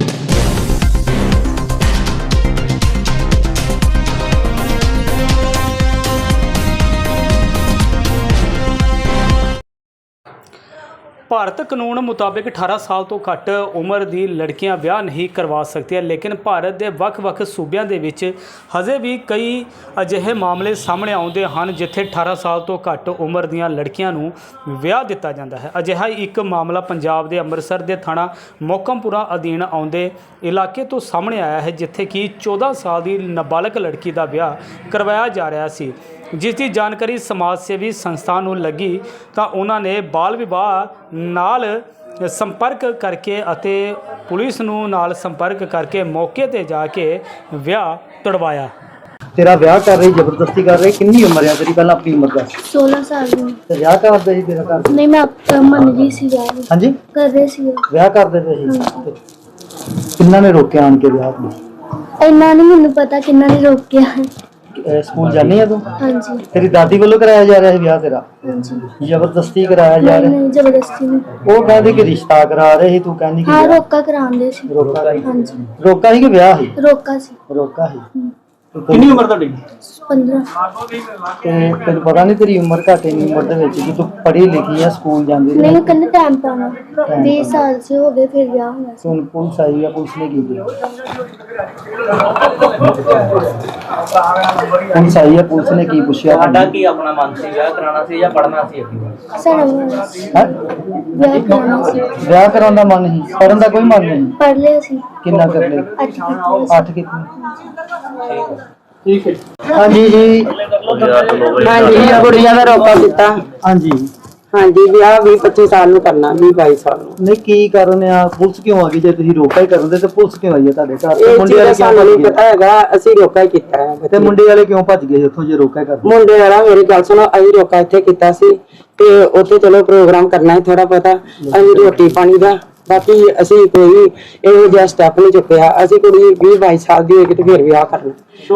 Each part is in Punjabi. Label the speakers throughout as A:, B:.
A: you. ਭਾਰਤ ਕਾਨੂੰਨ ਮੁਤਾਬਿਕ 18 ਸਾਲ ਤੋਂ ਘੱਟ ਉਮਰ ਦੀ ਲੜਕੀਆਂ ਵਿਆਹ ਨਹੀਂ ਕਰਵਾ ਸਕਦੀਆਂ, ਲੇਕਿਨ ਭਾਰਤ ਦੇ ਵੱਖ-ਵੱਖ ਸੂਬਿਆਂ ਦੇ ਵਿੱਚ ਹਜੇ ਵੀ ਕਈ ਅਜਿਹੇ ਮਾਮਲੇ ਸਾਹਮਣੇ ਆਉਂਦੇ ਹਨ ਜਿੱਥੇ 18 ਸਾਲ ਤੋਂ ਘੱਟ ਉਮਰ ਦੀਆਂ ਲੜਕੀਆਂ ਨੂੰ ਵਿਆਹ ਦਿੱਤਾ ਜਾਂਦਾ ਹੈ। ਅਜਿਹਾ ਇੱਕ ਮਾਮਲਾ ਪੰਜਾਬ ਦੇ ਅੰਮ੍ਰਿਤਸਰ ਦੇ ਥਾਣਾ ਮੋਕਮਪੁਰਾ ਅਧੀਨ ਆਉਂਦੇ ਇਲਾਕੇ ਤੋਂ ਸਾਹਮਣੇ ਆਇਆ ਹੈ, ਜਿੱਥੇ ਕਿ 14 ਸਾਲ ਦੀ ਨਾਬਾਲਗ ਲੜਕੀ ਦਾ ਵਿਆਹ ਕਰਵਾਇਆ ਜਾ ਰਿਹਾ ਸੀ। ਜਿਸ ਦੀ ਜਾਣਕਾਰੀ ਸਮਾਜ ਸੇਵੀ ਸੰਸਥਾ ਨੂੰ ਲੱਗੀ ਤਾਂ ਉਹਨਾਂ ਨੇ ਬਾਲ ਵਿਵਾਹ ਨਾਲ ਸੰਪਰਕ ਕਰਕੇ ਅਤੇ ਪੁਲਿਸ ਨੂੰ ਨਾਲ ਸੰਪਰਕ ਕਰਕੇ ਮੌਕੇ ਤੇ ਜਾ ਕੇ ਵਿਆਹ ਤੁੜਵਾਇਆ।
B: ਤੇਰਾ ਵਿਆਹ ਕਰ ਰਹੀ ਜ਼ਬਰਦਸਤੀ ਕਰ ਰਹੀ ਕਿੰਨੀ ਉਮਰ ਹੈ ਤੇਰੀ ਪਹਿਲਾਂ ਆਪਣੀ ਉਮਰ ਦੱਸ
C: 16 ਸਾਲ ਦੀ।
B: ਤੇ ਵਿਆਹ ਕਰਦੇ ਸੀ ਤੇਰਾ ਘਰ?
C: ਨਹੀਂ ਮੈਂ ਆਪ ਮੰਨ ਗਈ ਸੀ ਵਿਆਹ ਨੂੰ।
B: ਹਾਂਜੀ?
C: ਕਰ ਰਹੇ ਸੀ
B: ਵਿਆਹ ਕਰਦੇ ਪਏ ਸੀ? ਕਿੰਨਾ ਨੇ ਰੋਕਿਆ ਆਣ ਕੇ ਵਿਆਹ ਨੂੰ?
C: ਇੰਨਾ ਨਹੀਂ ਮੈਨੂੰ ਪਤਾ ਕਿੰਨਾ ਨੇ ਰੋਕਿਆ।
B: ਅਹ ਸਕੂਲ ਜਾਣੀ ਆ ਤੂੰ?
C: ਹਾਂਜੀ।
B: ਤੇਰੀ ਦਾਦੀ ਵੱਲੋਂ ਕਰਾਇਆ ਜਾ ਰਿਹਾ ਸੀ ਵਿਆਹ ਤੇਰਾ?
C: ਹਾਂਜੀ।
B: ਜ਼ਬਰਦਸਤੀ ਕਰਾਇਆ ਜਾ
C: ਨਹੀਂ
B: ਰਿਹਾ?
C: ਨਹੀਂ ਜ਼ਬਰਦਸਤੀ ਨਹੀਂ।
B: ਉਹ ਕਹਿੰਦੀ ਕਿ ਰਿਸ਼ਤਾ ਕਰਾ ਰਹੇ ਸੀ ਤੂੰ ਕਹਿੰਦੀ ਕਿ
C: ਹਾਂ
B: ਵਿਆਹ।
C: ਰੋਕਾ ਕਰਾਉਂਦੇ ਸੀ।
B: ਰੋਕਾ ਸੀ
C: ਹਾਂਜੀ।
B: ਰੋਕਾ ਸੀ ਕਿ ਵਿਆਹ ਸੀ
C: ਰੋਕਾ ਸੀ।
B: ਰੋਕਾ ਸੀ
C: ਹਮ।
B: ਕਿੰਨੀ ਉਮਰ ਤੁਹਾਡੀ?
C: 15
B: ਤੇ ਤੈਨੂੰ ਪਤਾ ਨਹੀਂ ਤੇਰੀ ਉਮਰ ਘੱਟ ਇੰਨੀ ਉਮਰ ਦੇ ਵਿੱਚ ਕਿ ਤੂੰ ਪੜ੍ਹੀ ਲਿਖੀ ਆ ਸਕੂਲ ਜਾਂਦੀ
C: ਨਹੀਂ ਕਹਿੰਦੇ ਟਾਈਮ ਪਾਣਾ 20 ਸਾਲ ਸੇ ਹੋ ਗਏ ਫਿਰ ਵਿਆਹ ਹੋਇਆ ਸੀ।
B: ਹੁਣ ਪੁਲਿਸ ਆਈ ਆ ਪੁਲਿਸ ਨੇ ਕੀ ਕੀਤਾ? ਪੁਲਿਸ ਆਈ ਆ ਪੁਲਿਸ ਨੇ ਕੀ ਪੁੱਛਿਆ?
D: ਤੁਹਾਡਾ ਕੀ ਆਪਣਾ ਮਨ ਸੀ? ਵਿਆਹ ਕਰਾਉਣਾ ਸੀ ਜਾਂ ਪੜ੍ਹਨਾ ਸੀ ਅੱਗੇ?
C: ਸਾਰਾ ਹੋਇਆ ਸੀ।
B: ਹੈਂ?
C: ਵਿਆਹ ਕਰਾਉਣਾ ਸੀ।
B: ਵਿਆਹ ਕਰਾਉਣ ਦਾ ਮਨ ਨਹੀਂ ਪੜਨ ਦਾ ਕੋਈ ਮਨ ਨਹੀਂ?
C: ਪੜ ਲਿਆ ਸੀ।
B: ਕਿੰਨਾ ਕਰ ਲੈ
C: ਅੱਜ ਕੀਤੀ
B: ਅੱਠ ਕਿਤਨੇ ਠੀਕ ਹੈ। ਹਾਂਜੀ ਜੀ।
E: ਹਾਂਜੀ। ਕੁੜੀਆਂ ਦਾ ਰੋਕਾ ਕੀਤਾ।
B: ਹਾਂਜੀ।
E: ਹਾਂਜੀ ਵਿਆਹ 20 25 ਸਾਲ ਨੂੰ ਕਰਨਾ 20 22 ਸਾਲ ਨੂੰ।
B: ਨਹੀਂ ਕੀ ਕਾਰਨ ਆ? ਪੁਲਿਸ ਕਿਉਂ ਆ ਗਈ? ਜੇ ਤੁਸੀਂ ਰੋਕਾ ਹੀ ਕਰਨ ਦੇ ਤੇ ਪੁਲਿਸ ਕਿਉਂ ਆਈ ਹੈ ਤੁਹਾਡੇ ਘਰ? ਤੇ
E: ਇਹ
B: ਮੁੰਡੇ ਵਾਲੇ ਕਿਉਂ
E: ਸਾਨੂੰ
B: ਭੱਜ
E: ਨਹੀਂ
B: ਗਏ?
E: ਪਤਾ ਹੈਗਾ ਅਸੀਂ ਰੋਕਾ ਹੀ ਕੀਤਾ ਹੈ
B: ਤੇ ਮੁੰਡੇ ਵਾਲੇ ਕਿਉਂ ਭੱਜ ਗਏ ਉੱਥੋਂ ਜੇ ਰੋਕਾ ਹੀ ਕਰਦੇ?
E: ਮੁੰਡੇ ਵਾਲਾ ਮੇਰੀ ਗੱਲ ਸੁਣੋ ਅਸੀਂ ਰੋਕਾ ਇੱਥੇ ਕੀਤਾ ਸੀ ਤੇ ਉੱਥੇ ਚਲੋ ਪ੍ਰੋਗਰਾਮ ਕਰਨਾ ਹੈ ਥੋੜਾ ਪਤਾ ਅਸੀਂ ਰੋਟੀ ਪਾਣੀ ਦਾ ਬਾਕੀ ਅਸੀਂ ਕੋਈ ਇਹੋ ਜਿਹਾ ਸਟੈਪ ਨਹੀਂ ਚੁੱਕਿਆ। ਅਸੀਂ ਕੁੜੀ 20 22 ਸਾਲ ਦੀ ਹੋਏਗੀ ਤੇ ਫਿਰ ਵਿਆਹ ਕਰਨਾ।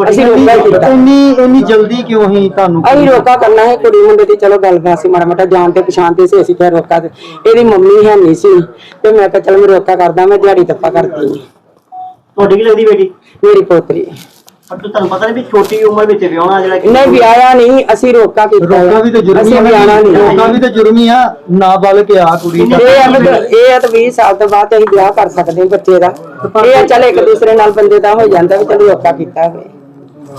E: ਅਸੀਂ ਰੋਕਾ ਹੀ ਕੀਤਾ।
B: ਇੰਨੀ ਇੰਨੀ ਜਲਦੀ ਕਿਉਂ ਹੀ ਤੁਹਾਨੂੰ
E: ਅਸੀਂ ਰੋਕਾ ਕਰਨਾ ਹੈ ਕੁੜੀ ਮੁੰਡੇ ਦੀ। ਚਲੋ ਗੱਲ ਬਾਤ ਸੀ ਮਾੜਾ ਮਾੜਾ ਜਾਣ ਤੇ ਪਛਾਣ ਤੇ ਸੀ ਅਸੀਂ ਫਿਰ ਰੋਕਾ ਤੇ ਇਹਦੀ ਮੰਮੀ ਹੈ ਨਹੀਂ ਸੀ। ਤੇ ਮੈਂ ਕਿਹਾ ਚਲ ਮੈਂ ਰੋਕਾ ਕਰਦਾ ਮੈਂ ਦਿਹਾੜੀ ਤੱਪਾ ਕਰਦੀ
D: ਤੁਹਾਡੀ ਕੀ ਲੱਗਦੀ ਬੇਟੀ?
E: ਮੇਰੀ ਪੋਤਰੀ।
D: ਪਰ ਤੁਹਾਨੂੰ ਪਤਾ ਨਹੀਂ ਵੀ ਛੋਟੀ ਉਮਰ ਵਿੱਚ ਵਿਆਹਣਾ ਜਿਹੜਾ ਕਿ-
E: ਨਹੀਂ ਵਿਆਹਿਆ ਨਹੀਂ ਅਸੀਂ ਰੋਕਾ ਕੀਤਾ।
B: ਰੋਕਾ ਵੀ ਤੇ ਜੁਰਮ ਹੀ
E: ਅਸੀਂ ਵਿਆਹਣਾ
B: ਨਾ।
E: ਨਹੀਂ।
B: ਰੋਕਾ ਵੀ ਤੇ ਜੁਰਮ ਹੀ ਆ ਨਾਬਾਲਗ ਆ ਕੁੜੀ ਦਾ।
E: ਇਹ ਆ ਵੀ ਇਹ ਆ ਤਾਂ 20 ਸਾਲ ਤੋਂ ਬਾਅਦ ਅਸੀਂ ਵਿਆਹ ਕਰ ਸਕਦੇ ਹਾਂ ਬੱਚੇ ਦਾ। ਇਹ ਆ ਚੱਲ ਇੱਕ ਦੂਸਰੇ ਨਾਲ ਬੰਦੇ ਦਾ ਹੋ ਜਾਂਦਾ ਵੀ ਚਲੋ ਰੋਕਾ ਕੀਤਾ ਹੋਵੇ।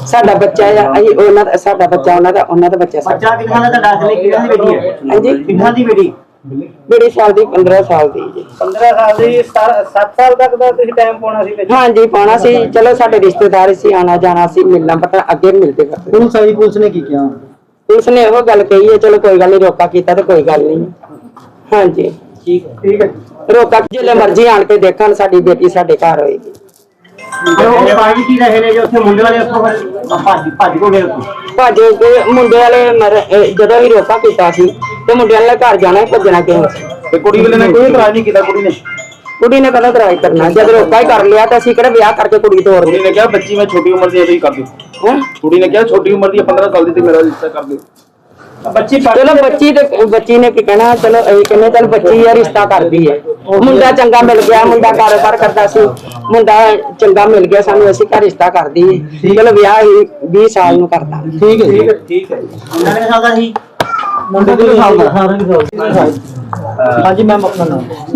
E: ਸਾਡਾ ਬੱਚਾ ਆ ਅਸੀਂ ਉਹਨਾਂ ਦਾ ਸਾਡਾ ਬੱਚਾ ਉਹਨਾਂ ਦਾ ਉਹਨਾਂ ਦਾ ਬੱਚਾ ਸਾਡਾ।
D: ਬੱਚਾ ਕਿੰਨਾ ਦਾ ਤੁਹਾਡਾ? ਅਸਲੀ ਕਿੰਨਾ ਦੀ ਬੇਟੀ ਹੈ?
E: ਹਾਂਜੀ?
D: ਕਿੰਨਾ ਦੀ ਬੇਟੀ?
E: ਬੜੀ ਸਾਲ ਦੀ 15 ਸਾਲ ਦੀ ਜੀ।
D: 15 ਸਾਲ ਦੀ 7 ਸਾਲ ਤੱਕ ਦਾ ਤੁਸੀਂ ਟਾਈਮ ਪਾਉਣਾ ਸੀ ਵਿੱਚ?
E: ਹਾਂਜੀ ਪਾਉਣਾ ਸੀ। ਚਲੋ ਸਾਡੇ ਰਿਸ਼ਤੇਦਾਰ ਸੀ ਆਣਾ ਜਾਣਾ ਸੀ ਮਿਲਣਾ ਪਤਾ ਅੱਗੇ ਮਿਲਦੇ ਕਰਦੇ
B: ਪੁਲਿਸ ਆਈ ਪੁਲਿਸ ਨੇ ਕੀ ਕਿਹਾ?
E: ਪੁਲਿਸ ਨੇ ਇਹੋ ਗੱਲ ਕਹੀ ਹੈ ਚਲੋ ਕੋਈ ਗੱਲ ਨਹੀਂ ਰੋਕਾ ਕੀਤਾ ਤੇ ਕੋਈ ਗੱਲ ਨਹੀਂ ਹਾਂਜੀ।
D: ਠੀਕ
B: ਠੀਕ ਹੈ
E: ਰੋਕਾ ਜਿੱਲੇ ਮਰਜ਼ੀ ਆਣ ਕੇ ਦੇਖਣ ਸਾਡੀ ਬੇਟੀ ਸਾਡੇ ਘਰ ਹੋਏਗੀ।
D: ਉਹ ਪਾਣੀ ਕੀ ਰਹੇ ਨੇ ਜੋ ਉੱਥੇ ਮੁੰਡੇ ਵਾਲੇ ਉੱਥੋਂ ਫਿਰ? ਭੱਜ ਭੱਜ ਕੋ ਗਏ ਉੱਥੋਂ?
E: ਭੱਜ ਕੇ ਮੁੰਡੇ ਵਾਲੇ ਮਰ- ਅਹ ਜਦੋਂ ਹੀ ਰੋਕਾ ਕੀਤਾ ਸੀ ਤੇ ਮੁੰਡੇ ਵਾਲੇ ਘਰ ਜਾਣਾ ਸੀ, ਭੱਜਣਾ ਕਿਉਂ? ਸੀ
B: ਤੇ ਕੁੜੀ ਵਾਲੇ ਨੇ ਕੋਈ ਇਤਰਾਜ਼ ਨਹੀਂ ਕੀਤਾ ਕੁੜੀ ਨੇ?
E: ਕੁੜੀ ਨੇ ਕਹਿੰਦਾ ਤਰਾਈ ਕਰਨਾ? ਜਦ ਰੋਕਾ ਹੀ ਕਰ ਲਿਆ ਤਾਂ ਅਸੀਂ ਕਿਹੜਾ ਵਿਆਹ ਕਰਕੇ ਕੁੜੀ ਤੋੜ
F: ਕੁੜੀ ਨੇ ਕਿਹਾ ਬੱਚੀ ਮੈਂ ਛੋਟੀ ਉਮਰ ਦੀ ਹੈ ਤੁਸੀਂ ਕਰ ਦਿਓ।
E: ਹੈਂ?
F: ਕੁੜੀ ਨੇ ਕਿਹਾ ਛੋਟੀ ਉਮਰ ਦੀ ਹੈ 15 ਸਾਲ ਦੀ ਤੇ ਮੇਰਾ ਰਿਸ਼ਤਾ ਕਰ ਦਿਓ।
D: ਬੱਚੀ
E: ਚਲੋ ਬੱਚੀ ਤੇ ਬੱਚੀ ਨੇ ਕੀ ਕਹਿਣਾ? ਚਲੋ ਅਸੀਂ ਕਹਿੰਦੇ ਚਲ ਬੱਚੀ ਆ ਰਿਸ਼ਤਾ ਕਰਦੀ ਹੈ ਮੁੰਡਾ ਚੰਗਾ ਮਿਲ ਗਿਆ ਮੁੰਡਾ ਕਾਰੋਬਾਰ ਕਰਦਾ ਸੀ। ਮੁੰਡਾ ਚੰਗਾ ਮਿਲ ਗਿਆ ਸਾਨੂੰ ਅਸੀਂ ਘਰ ਰਿਸ਼ਤਾ ਕਰਦੀ ਹੈ। ਚਲੋ ਵਿਆਹ ਹੀ 20 ਸਾਲ ਨੂੰ ਕਰਦਾ।
B: ਠੀਕ ਹੈ
D: ਠੀਕ ਹੈ ਮੁੰਡਾ ਕਿੰਨੇ ਸਾਲ ਦਾ ਸੀ।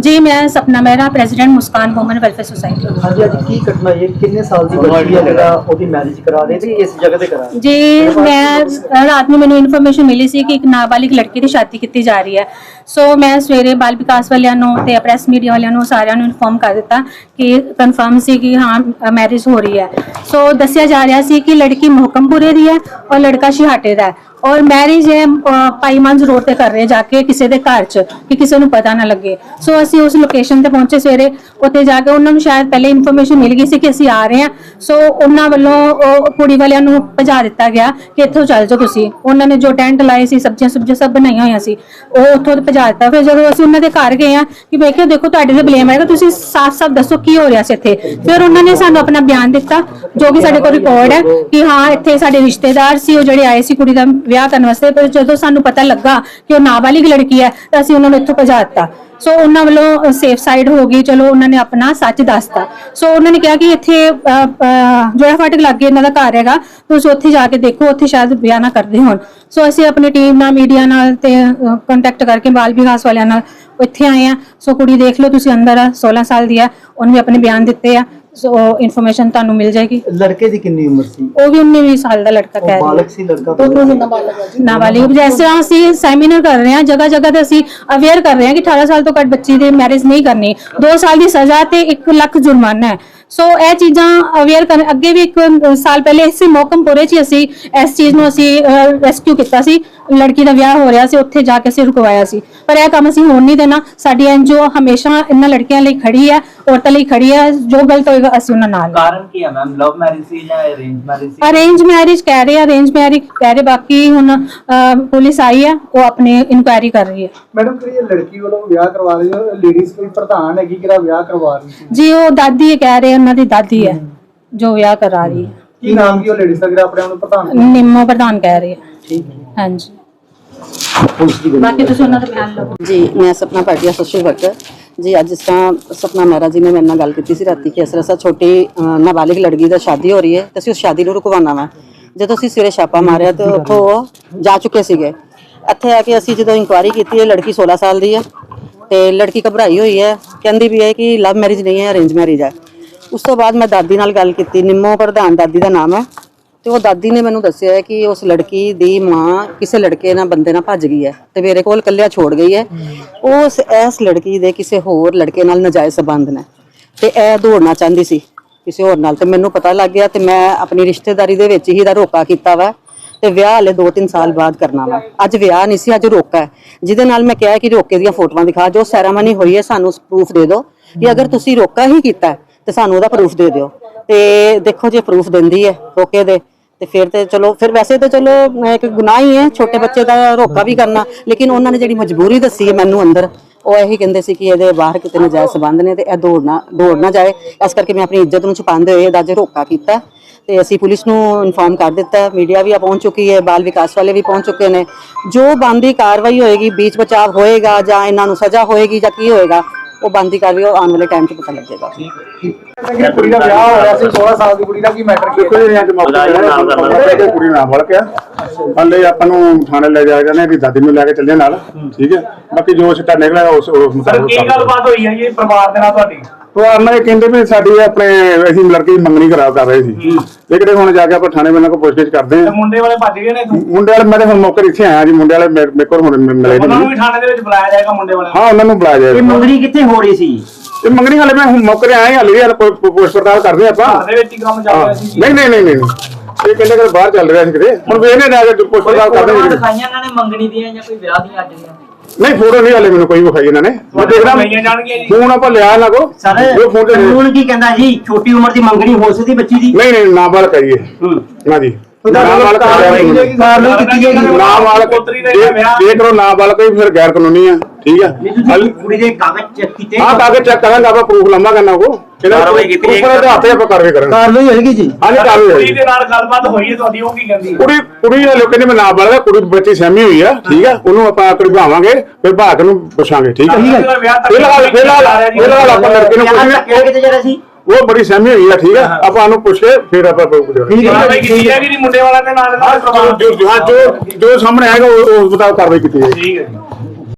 B: ਜੀ।
G: ਮੈਂ Sapna Mehra president Muskan woman welfare society.
B: ਹਾਂਜੀ ਅੱਜ ਕੀ ਘਟਨਾ ਹੈ? ਕਿੰਨੇ ਸਾਲ ਦੀ ਬੱਚੀ ਹੈ ਜਿਹੜਾ ਉਹਦੀ ਮੈਰਿਜ ਕਰਾ ਰਹੇ ਤੇ ਕਿਸ ਜਗ੍ਹਾ ਤੇ ਕਰਾ
G: ਜੀ ਮੈਂ ਰਾਤ ਨੂੰ ਮੈਨੂੰ ਇਨਫੋਰਮੇਸ਼ਨ ਮਿਲੀ ਸੀ ਕਿ ਇੱਕ ਨਾਬਾਲਿਗ ਲੜਕੀ ਦੀ ਸ਼ਾਦੀ ਕੀਤੀ ਜਾ ਰਹੀ ਹੈ। ਸੋ ਮੈਂ ਸਵੇਰੇ ਬਾਲ ਵਿਕਾਸ ਵਾਲਿਆਂ ਨੂੰ ਤੇ ਪ੍ਰੈਸ ਮੀਡੀਆ ਵਾਲਿਆਂ ਨੂੰ ਸਾਰਿਆਂ ਨੂੰ ਇਨਫੋਰਮ ਕਰ ਦਿੱਤਾ ਕਿ ਕਨਫਰਮ ਸੀ ਕਿ ਹਾਂ ਮੈਰਿਜ ਹੋ ਰਹੀ ਹੈ। ਸੋ ਦੱਸਿਆ ਜਾ ਰਿਹਾ ਸੀ ਕਿ ਲੜਕੀ ਮੁਹਕਮਪੁਰੇ ਦੀ ਹੈ ਔਰ ਲੜਕਾ ਸ਼ਿਹਾਟੇ ਦਾ ਹੈ। ਔਰ ਮੈਰਿਜ ਹੈ ਅਹ, ਪਾਈਮੰਜ ਰੋਡ ਤੇ ਕਰ ਰਹੇ ਜਾ ਕੇ ਕਿਸੇ ਦੇ ਘਰ 'ਚ ਕਿ ਕਿਸੇ ਨੂੰ ਪਤਾ ਨਾ ਲੱਗੇ। ਸੋ ਅਸੀਂ ਉਸ ਲੋਕੇਸ਼ਨ ਤੇ ਪਹੁੰਚੇ ਸਵੇਰੇ। ਉੱਥੇ ਜਾ ਕੇ ਉਹਨਾਂ ਨੂੰ ਸ਼ਾਇਦ ਪਹਿਲੇ ਇਨਫੋਰਮੇਸ਼ਨ ਮਿਲ ਗਈ ਸੀ ਕਿ ਅਸੀਂ ਆ ਰਹੇ ਹਾਂ। ਸੋ ਉਹਨਾਂ ਵੱਲੋਂ ਉਹ ਕੁੜੀ ਵਾਲਿਆਂ ਨੂੰ ਭਜਾ ਦਿੱਤਾ ਗਿਆ ਕਿ ਇੱਥੋਂ ਚੱਲ ਜਾਓ ਤੁਸੀਂ। ਉਹਨਾਂ ਨੇ ਜੋ ਟੈਂਟ ਲਾਏ ਸੀ, ਸਬਜ਼ੀਆਂ ਸੁਬਜ਼ੀਆਂ ਸਭ ਬਣਾਈਆਂ ਹੋਈਆਂ ਸੀ, ਉਹ ਉੱਥੋਂ ਭਜਾ ਦਿੱਤਾ। ਫਿਰ ਜਦੋਂ ਅਸੀਂ ਉਹਨਾਂ ਦੇ ਘਰ ਗਏ ਆ ਕਿ ਵੇਖਿਓ, ਦੇਖੋ ਤੁਹਾਡੇ ਤੇ ਬਲੇਮ ਆਏਗਾ ਤੁਸੀਂ ਸਾਫ਼-ਸਾਫ਼ ਦੱਸੋ ਕੀ ਹੋ ਰਿਹਾ ਸੀ ਇੱਥੇ। ਫਿਰ ਉਹਨਾਂ ਨੇ ਸਾਨੂੰ ਆਪਣਾ ਬਿਆਨ ਦਿੱਤਾ, ਜੋ ਕਿ ਸਾਡੇ ਕੋਲ ਰਿਕਾਰਡ ਹੈ ਕਿ ਹਾਂ, ਇੱਥੇ ਸਾਡੇ ਰਿਸ਼ਤੇਦਾਰ ਸੀ, ਉਹ ਜਿਹੜੇ ਆਏ ਸੀ ਕੁੜੀ ਦਾ ਵਿਆਹ ਕਰਨ ਵਾਸਤੇ। ਪਰ ਜਦੋਂ ਸਾਨੂੰ ਪਤਾ ਲੱਗਾ ਕਿ ਉਹ ਨਾਬਾਲਿਗ ਲੜਕੀ ਹੈ, ਤਾਂ ਅਸੀਂ ਉਹਨਾਂ ਨੂੰ ਇੱਥੋਂ ਭਜਾ ਦਿੱਤਾ। ਸੋ ਉਹਨਾਂ ਵੱਲੋਂ ਸੇਫ ਸਾਈਡ ਹੋ ਗਈ। ਚਲੋ, ਉਹਨਾਂ ਨੇ ਆਪਣਾ ਸੱਚ ਦੱਸਤਾ। ਸੋ ਉਹਨਾਂ ਨੇ ਕਿਹਾ ਕਿ ਇੱਥੇ ਜੋੜਾ ਫਾਟਕ ਲੱਗੇ ਇਹਨਾਂ ਦਾ ਘਰ ਹੈਗਾ। ਤੁਸੀਂ ਉੱਥੇ ਜਾ ਕੇ ਦੇਖੋ, ਉੱਥੇ ਸ਼ਾਇਦ ਵਿਆਹ ਕਰਦੇ ਹੋਣ। ਸੋ ਅਸੀਂ ਆਪਣੀ ਟੀਮ ਨਾਲ ਮੀਡੀਆ ਨਾਲ ਤੇ ਕੰਟੈਕਟ ਕਰਕੇ ਬਾਲ ਵਿਕਾਸ ਵਾਲਿਆਂ ਨਾਲ ਇੱਥੇ ਆਏ ਆ ਸੋ ਕੁੜੀ ਦੇਖ ਲਓ, ਤੁਸੀਂ ਅੰਦਰ ਆ 16 ਸਾਲ ਦੀ ਆ। ਉਹਨੇ ਵੀ ਆਪਣੇ ਬਿਆਨ ਦਿੱਤੇ ਆ। ਸੋ ਇਨਫੋਰਮੇਸ਼ਨ ਤੁਹਾਨੂੰ ਮਿਲ ਜਾਏਗੀ।
B: ਲੜਕੇ ਦੀ ਕਿੰਨੀ ਉਮਰ ਸੀ?
G: ਉਹ ਵੀ 19 20 ਸਾਲ ਦਾ ਲੜਕਾ ਕਹਿ ਰਿਹਾ
B: ਬਾਲਕ ਸੀ ਲੜਕਾ
G: ਨਾਬਾਲਿਗ। ਜੈਸੇ ਅਸੀਂ ਸੈਮੀਨਾਰ ਕਰ ਰਹੇ ਹਾਂ ਜਗ੍ਹਾ ਜਗ੍ਹਾ ਤੇ ਅਸੀਂ ਅਵੇਅਰ ਕਰ ਰਹੇ ਹਾਂ ਕਿ 18 ਸਾਲ ਤੋਂ ਘੱਟ ਬੱਚੀ ਦੇ ਮੈਰਿਜ ਨਹੀਂ ਕਰਨੀ। 2 ਸਾਲ ਦੀ ਸਜ਼ਾ ਤੇ 1 ਲੱਖ ਜੁਰਮਾਨਾ ਹੈ। ਸੋ ਇਹ ਚੀਜ਼ਾਂ ਅਵੇਅਰ ਕਰ ਅੱਗੇ ਵੀ ਇੱਕ ਸਾਲ ਪਹਿਲੇ ਇਸੇ ਮੋਕਮਪੁਰੇ 'ਚ ਹੀ ਅਸੀਂ ਇਸ ਚੀਜ਼ ਨੂੰ ਅਸੀਂ ਰੈਸਕਿਊ ਕੀਤਾ ਸੀ। ਲੜਕੀ ਦਾ ਵਿਆਹ ਹੋ ਰਿਹਾ ਸੀ ਉੱਥੇ ਜਾ ਕੇ ਅਸੀਂ ਰੁਕਵਾਇਆ ਸੀ। ਪਰ ਇਹ ਕੰਮ ਅਸੀਂ ਹੋਣ ਨਹੀਂ ਦੇਣਾ। ਸਾਡੀ ਐਨਜੀਓ ਹਮੇਸ਼ਾ ਇਹਨਾਂ ਲੜਕੀਆਂ ਲਈ ਖੜੀ ਹੈ। ਔਰਤਾਂ ਲਈ ਖੜੀ ਹੈ ਜੋ ਗਲਤ ਹੋਏਗਾ ਅਸੀਂ ਉਹਨਾਂ ਨਾਲ ਹਾਂ।
H: ਕਾਰਨ ਕੀ ਹੈ ਮੈਮ? ਲਵ ਮੈਰਿਜ ਸੀ ਜਾਂ ਅਰੇਂਜ ਮੈਰਿਜ ਸੀ?
G: ਅਰੇਂਜ ਮੈਰਿਜ ਕਹਿ ਰਹੇ ਆ ਅਰੇਂਜ ਮੈਰਿਜ ਕਹਿ ਰਹੇ ਬਾਕੀ ਹੁਣ ਅਹ, ਪੁਲਿਸ ਆਈ ਹੈ ਉਹ ਆਪਣੀ ਇਨਕੁਆਇਰੀ ਕਰ ਰਹੀ ਹੈ
I: ਮੈਡਮ ਕਿਹੜੀ ਇਹ ਲੜਕੀ ਵੱਲੋਂ ਵਿਆਹ ਕਰਵਾ ਰਹੀ ਹੈ? ਲੇਡੀਜ਼ ਕੋਈ ਪ੍ਰਧਾਨ ਹੈਗੀ ਕਿਹੜਾ ਵਿਆਹ ਕਰਵਾ ਰਹੀ ਸੀ?
G: ਜੀ ਉਹ ਦਾਦੀ ਹੈ ਕਹਿ ਰਹੇ ਉਹਨਾਂ ਦੀ ਦਾਦੀ ਹੈ। ਜੋ ਵਿਆਹ ਕਰਾ ਰਹੀ ਹੈ।
I: ਕੀ ਨਾਮ ਕੀ ਉਹ ਲੇਡੀਜ਼ ਦਾ ਜਿਹੜਾ ਆਪਣੇ ਆਪ ਨੂੰ ਪ੍ਰਧਾਨ
G: ਨਿੰਮੋ ਪ੍ਰਧਾਨ ਕਹਿ ਰਹੇ ਹੈ। ਹਾਂਜੀ। ਬਾਕੀ ਤੁਸੀਂ ਉਹਨਾਂ ਦਾ ਬਿਆਨ ਲਓ
J: ਜੀ ਮੈਂ ਸਪਨਾ ਭਾਟੀਆ ਸੋਸ਼ਲ ਵਰਕਰ ਜੀ, ਅੱਜ ਜਿਸ ਤਰ੍ਹਾਂ ਸਪਨਾ ਮਹਿਰਾ ਜੀ ਨੇ ਮੇਰੇ ਨਾਲ ਗੱਲ ਕੀਤੀ ਸੀ ਰਾਤੀ ਕਿ ਇਸ ਤਰ੍ਹਾਂ ਛੋਟੀ ਨਾਬਾਲਿਗ ਲੜਕੀ ਦਾ ਸ਼ਾਦੀ ਹੋ ਰਹੀ ਹੈ ਤੇ ਅਸੀਂ ਉਸ ਸ਼ਾਦੀ ਨੂੰ ਰੁਕਵਾਉਣਾ ਵਾ। ਜਦੋਂ ਅਸੀਂ ਸਵੇਰੇ ਛਾਪਾ ਮਾਰਿਆ ਤਾਂ ਉੱਥੋਂ ਉਹ ਜਾ ਚੁੱਕੇ ਸੀਗੇ। ਇੱਥੇ ਆ ਕੇ ਅਸੀਂ ਜਦੋਂ ਇਨਕੁਆਇਰੀ ਕੀਤੀ ਹੈ ਲੜਕੀ 16 ਸਾਲ ਦੀ ਹੈ ਤੇ ਲੜਕੀ ਘਬਰਾਈ ਹੋਈ ਹੈ। ਕਹਿੰਦੀ ਵੀ ਹੈ ਕਿ ਲਵ ਮੈਰਿਜ ਨਹੀਂ ਹੈ ਅਰੇਂਜ ਮੈਰਿਜ ਹੈ। ਉਸ ਤੋਂ ਬਾਅਦ ਮੈਂ ਦਾਦੀ ਨਾਲ ਗੱਲ ਕੀਤੀ, ਨਿੰਮੋ ਪ੍ਰਧਾਨ ਦਾਦੀ ਦਾ ਨਾਮ ਹੈ। ਤੇ ਉਹ ਦਾਦੀ ਨੇ ਮੈਨੂੰ ਦੱਸਿਆ ਹੈ ਕਿ ਉਸ ਲੜਕੀ ਦੀ ਮਾਂ ਕਿਸੇ ਲੜਕੇ ਨਾਲ ਬੰਦੇ ਨਾਲ ਭੱਜ ਗਈ ਹੈ ਤੇ ਮੇਰੇ ਕੋਲ ਇਕੱਲਿਆ ਛੋੜ ਗਈ ਹੈ। ਉਸ ਇਸ ਲੜਕੀ ਦੇ ਕਿਸੇ ਹੋਰ ਲੜਕੇ ਨਾਲ ਨਜਾਇਜ਼ ਸੰਬੰਧ ਨੇ ਤੇ ਇਹ ਦੌੜਨਾ ਚਾਹੁੰਦੀ ਸੀ ਕਿਸੇ ਹੋਰ ਨਾਲ ਤੇ ਮੈਨੂੰ ਪਤਾ ਲੱਗ ਗਿਆ ਤੇ ਮੈਂ ਆਪਣੀ ਰਿਸ਼ਤੇਦਾਰੀ ਦੇ ਵਿੱਚ ਹੀ ਦਾ ਰੋਕਾ ਕੀਤਾ ਵਾ ਤੇ ਵਿਆਹ ਹਲੇ 2-3 ਸਾਲ ਬਾਅਦ ਕਰਨਾ ਵਾ। ਅੱਜ ਵਿਆਹ ਨਹੀਂ ਸੀ ਅੱਜ ਰੋਕਾ ਹੈ। ਜਿਹਦੇ ਨਾਲ ਮੈਂ ਕਿਹਾ ਕਿ ਰੋਕੇ ਦੀਆਂ ਫੋਟੋਆਂ ਦਿਖਾ ਜੋ ਸੈਰਾਮਨੀ ਹੋਈ ਹੈ ਸਾਨੂੰ ਪ੍ਰੂਫ ਦੇ ਦਿਓ ਕਿ ਅਗਰ ਤੁਸੀਂ ਰੋਕਾ ਹੀ ਕੀਤਾ ਤੇ ਸਾਨੂੰ ਉਹਦਾ ਪ੍ਰੂਫ ਦੇ ਦਿਓ। ਤੇ ਦੇਖੋ ਜੇ ਪ੍ਰੂਫ ਦਿੰਦੀ ਹੈ ਰੋਕੇ ਦੇ ਤੇ ਫਿਰ ਤੇ ਚਲੋ, ਫਿਰ ਵੈਸੇ ਤਾਂ ਚਲੋ ਇੱਕ ਗੁਨਾਹ ਹੀ ਹੈ ਛੋਟੇ ਬੱਚੇ ਦਾ ਰੋਕਾ ਵੀ ਕਰਨਾ, ਲੇਕਿਨ ਉਹਨਾਂ ਨੇ ਜਿਹੜੀ ਮਜਬੂਰੀ ਦੱਸੀ ਹੈ ਮੈਨੂੰ ਅੰਦਰ, ਉਹ ਇਹੀ ਕਹਿੰਦੇ ਸੀ ਕਿ ਇਹਦੇ ਬਾਹਰ ਕਿਤੇ ਨਜਾਇਜ਼ ਸਬੰਧ ਨੇ ਤੇ ਇਹ ਦੌੜਨਾ ਦੌੜਨਾ ਜਾਏ। ਇਸ ਕਰਕੇ ਮੈਂ ਆਪਣੀ ਇੱਜ਼ਤ ਨੂੰ ਛੁਪਾਉਂਦੇ ਹੋਏ ਇਹਦਾ ਅੱਜ ਰੋਕਾ ਕੀਤਾ। ਤੇ ਅਸੀਂ ਪੁਲਿਸ ਨੂੰ ਇਨਫੋਰਮ ਕਰ ਦਿੱਤਾ, ਮੀਡੀਆ ਵੀ ਆ ਪਹੁੰਚ ਚੁੱਕੀ ਹੈ, ਬਾਲ ਵਿਕਾਸ ਵਾਲੇ ਵੀ ਪਹੁੰਚ ਚੁੱਕੇ ਨੇ। ਜੋ ਬੰਦੀ ਕਾਰਵਾਈ ਹੋਏਗੀ, ਬੀਚ ਬਚਾਅ ਹੋਏਗਾ ਜਾਂ ਇਹਨਾਂ ਨੂੰ ਸਜ਼ਾ ਹੋਏਗੀ ਜਾਂ ਕੀ ਹੋਏਗਾ ਉਹ ਬੰਦੀ ਕਾਰਵਾਈ ਉਹ ਆਉਣ ਵਾਲੇ ਟਾਈਮ 'ਚ ਪਤਾ ਲੱਗੇਗਾ।
I: ਕਿ ਕੁੜੀ ਦਾ ਵਿਆਹ ਹੋ ਰਿਹਾ ਸੀ 16 ਸਾਲ ਦੀ ਕੁੜੀ ਦਾ ਕੀ ਮੈਟਰ ਕੀ
F: ਕੋਈ ਨਹੀਂ ਅੱਜ ਮੌਕੇ ਤੇ ਕੁੜੀ ਨਾਲ ਵੜ ਕੇ ਹਲੇ ਆਪਾਂ ਨੂੰ ਥਾਣੇ ਲੈ ਜਾਇਆ ਜਾਣੇ ਦੀ ਦਾਦੀ ਨੂੰ ਲੈ ਕੇ ਚੱਲੇ ਨਾਲ। ਠੀਕ ਹੈ। ਬਾਕੀ ਜੋ ਸਿੱਟਾ ਨਿਕਲਿਆ ਉਸ ਉਸ ਮੁਤਾਬਕ
D: ਕੀ ਗੱਲਬਾਤ ਹੋਈ ਹੈ ਜੀ ਪਰਿਵਾਰ ਦੇ ਨਾਲ ਤੁਹਾਡੀ?
F: ਉਹ ਆਰਨਾ ਇਹ ਕਹਿੰਦੇ ਵੀ ਸਾਡੀ ਆਪਣੇ ਅਸੀਂ ਲੜਕੀ ਦੀ ਮੰਗਣੀ ਕਰਾ ਕਰ ਰਹੇ ਸੀ। ਇਹ ਕਿਹੜੇ ਹੁਣ ਜਾ ਕੇ ਆਪਾਂ ਥਾਣੇ ਵਾਲਿਆਂ ਕੋਲ ਪੁੱਛਗਿੱਛ ਕਰਦੇ
D: ਤੇ
F: ਹਾਂ
D: ਮੁੰਡੇ ਵਾਲੇ ਭੱਜ ਗਏ ਨੇ
F: ਮੁੰਡੇ ਵਾਲੇ ਮੇਰੇ ਹੁਣ ਮੌਕੇ ਤੇ ਇੱਥੇ ਆਇਆ ਜੀ ਮੁੰਡੇ ਵਾਲੇ ਮੇਰੇ ਮੇਰੇ ਕੋਲ ਹੁਣ ਮਿ- ਮਿਲੇ
D: ਉਹਨਾਂ ਨੂੰ
F: ਨਹੀਂ
D: ਵੀ ਥਾਣੇ ਦੇ ਵਿੱਚ ਬੁਲਾਇਆ ਜਾਏਗਾ ਮੁੰਡੇ ਵਾਲਿਆਂ ਨੂੰ?
F: ਹਾਂ ਉਹਨਾਂ ਨੂੰ ਬੁਲਾਇਆ
D: ਇਹ ਮੰਗਣੀ ਕਿੱਥੇ ਹੋ ਰਹੀ ਸੀ?
F: ਇਹ ਮੰਗਣੀ ਹਾਲੇ ਮੈਂ ਹੁਣ ਮੌਕੇ ਤੇ ਆਇਆ ਹਾਲੇ ਹਾਲੇ ਪੁੱਛ ਪੜਤਾਲ ਕਰਦੇ ਆਪਾਂ।
D: ਘਰ ਦੇ ਵਿੱਚ ਹੀ ਕੰਮ ਚੱਲ
F: ਹਾਂ।
D: ਰਿਹਾ ਸੀ
F: ਨਹੀਂ ਨਹੀਂ ਨਹੀਂ ਨਹੀਂ। ਇਹ ਕਹਿੰਦੇ ਕਿ ਬਾਹਰ ਚੱਲ ਰਿਹਾ ਸੀ ਕਿਤੇ। ਹੁਣ ਵੇਖਨੇ ਜਾ ਕੇ ਪੁੱਛ ਪੜਤਾਲ ਕਰਦੇ ਹਾਂ ਜੀ।
H: ਦਿਖਾਈਆਂ ਇਹਨਾਂ ਨੇ ਮੰਗਣੀ ਦੀਆਂ ਜਾਂ ਕੋਈ ਵਿਆਹ ਦੀਆਂ ਅੱਜ ਦੀਆਂ?
F: ਨਹੀਂ ਫੋਟੋ ਨਹੀਂ ਹਾਲੇ ਮੈਨੂੰ ਕੋਈ ਵਿਖਾਈ ਇਹਨਾਂ ਨੇ। ਮੈਂ ਦੇਖਦਾ
D: ਲਈਆਂ ਜਾਣਗੀਆਂ ਜੀ।
F: ਫੋਨ ਆਪਾਂ ਲਿਆ ਨਾ ਕੋ
D: ਸਰ
F: ਉਹ ਫੋਨ ਤੇ
D: ਕਾਨੂੰਨ ਕੀ ਕਹਿੰਦਾ ਜੀ? ਛੋਟੀ ਉਮਰ ਦੀ ਮੰਗਣੀ ਹੋ ਸਕਦੀ ਬੱਚੀ ਦੀ?
F: ਨਹੀਂ ਨਹੀਂ ਨਾਬਾਲਗ ਕਰੀਏ। ਨਾ ਜੀ। ਨਾਬਾਲਗ
I: ਕਾਰਵਾਈ
F: ਕਰੀਏ
I: ਕੀਤੀ ਜਾਏਗੀ
F: ਨਾਬਾਲਗ
D: ਪੁੱਤਰੀ ਦਾ
F: ਜੇ
D: ਵਿਆਹ।
F: ਜੇ ਕਰੋ ਨਾਬਾਲਗ ਹੀ ਫਿਰ ਗੈਰ ਕਾਨੂੰਨੀ ਆ। ਠੀਕ ਆ? ਹਾਲੇ-
D: ਕੁੜੀ ਦੇ ਕਾਗਜ਼ ਚੈੱਕ ਕੀਤੇ?
F: ਹਾਂ ਕਾਗਜ਼ ਚੈੱਕ ਕਰਾਂਗੇ ਆਪਾਂ ਪ੍ਰੂਫ ਲੰਮਾ ਕਰਨਾ ਕੋ
D: ਕਾਰਵਾਈ ਕੀਤੀ ਜਾਏਗੀ।
F: ਉੱਪਰ ਦੇ ਹੱਥੇ ਆਪਾਂ ਕਾਰਵਾਈ ਕਰਾਂਗੇ।
B: ਕਾਰਵਾਈ ਹੋਏਗੀ ਜੀ।
F: ਹਾਂਜੀ ਕਾਰਵਾਈ
D: ਕੁੜੀ। ਦੇ ਨਾਲ ਗੱਲਬਾਤ ਹੋਈ ਹੈ ਤੁਹਾਡੀ ਉਹ ਕੀ ਕਹਿੰਦੀ ਹੈ?
F: ਕੁੜੀ ਕੁੜੀ ਦੇ ਲੋਕਾਂ ਨੇ ਮੈਂ ਨਾਬਾਲਗ ਆ, ਕੁੜੀ ਬੱਚੀ ਸਹਿਮੀ ਹੋਈ ਆ ਠੀਕ ਆ? ਉਹਨੂੰ ਆਪਾਂ ਕਢਵਾਵਾਂਗੇ ਫਿਰ ਭਾਗ ਨੂੰ ਪੁੱਛਾਂਗੇ ਠੀਕ ਆ? ਫਿਲਹਾਲ ਫਿਲਹਾਲ ਫਿਲਹਾਲ ਆਪਾਂ ਲੜਕੇ ਨੂੰ ਪੁੱਛਾਂਗੇ
D: ਕਿਤੇ ਜਰਾ ਸੀ?
F: ਉਹ ਬੜੀ ਸਹਿਮੀ ਹੋਈ ਆ ਠੀਕ ਆ? ਆਪਾਂ ਉਹਨੂੰ ਪੁੱਛ ਕੇ ਫਿਰ ਆਪਾਂ ਪੁੱਛਾਂਗੇ
D: ਕਾਰਵਾਈ ਕੀਤੀ ਹੈ ਕਿ ਨਹੀਂ ਮੁੰਡੇ ਵਾਲਿਆਂ ਦੇ ਨਾਲ ਨਾਲ
F: ਜੋ ਜੋ ਜੋ ਜੋ ਸਾਹਮਣੇ ਆਏਗਾ ਉਹ ਉਸ ਮੁਤਾਬਕ ਕਾਰਵਾਈ ਕੀਤੀ ਜਾਏਗੀ।
D: ਠੀਕ ਹੈ ਜੀ।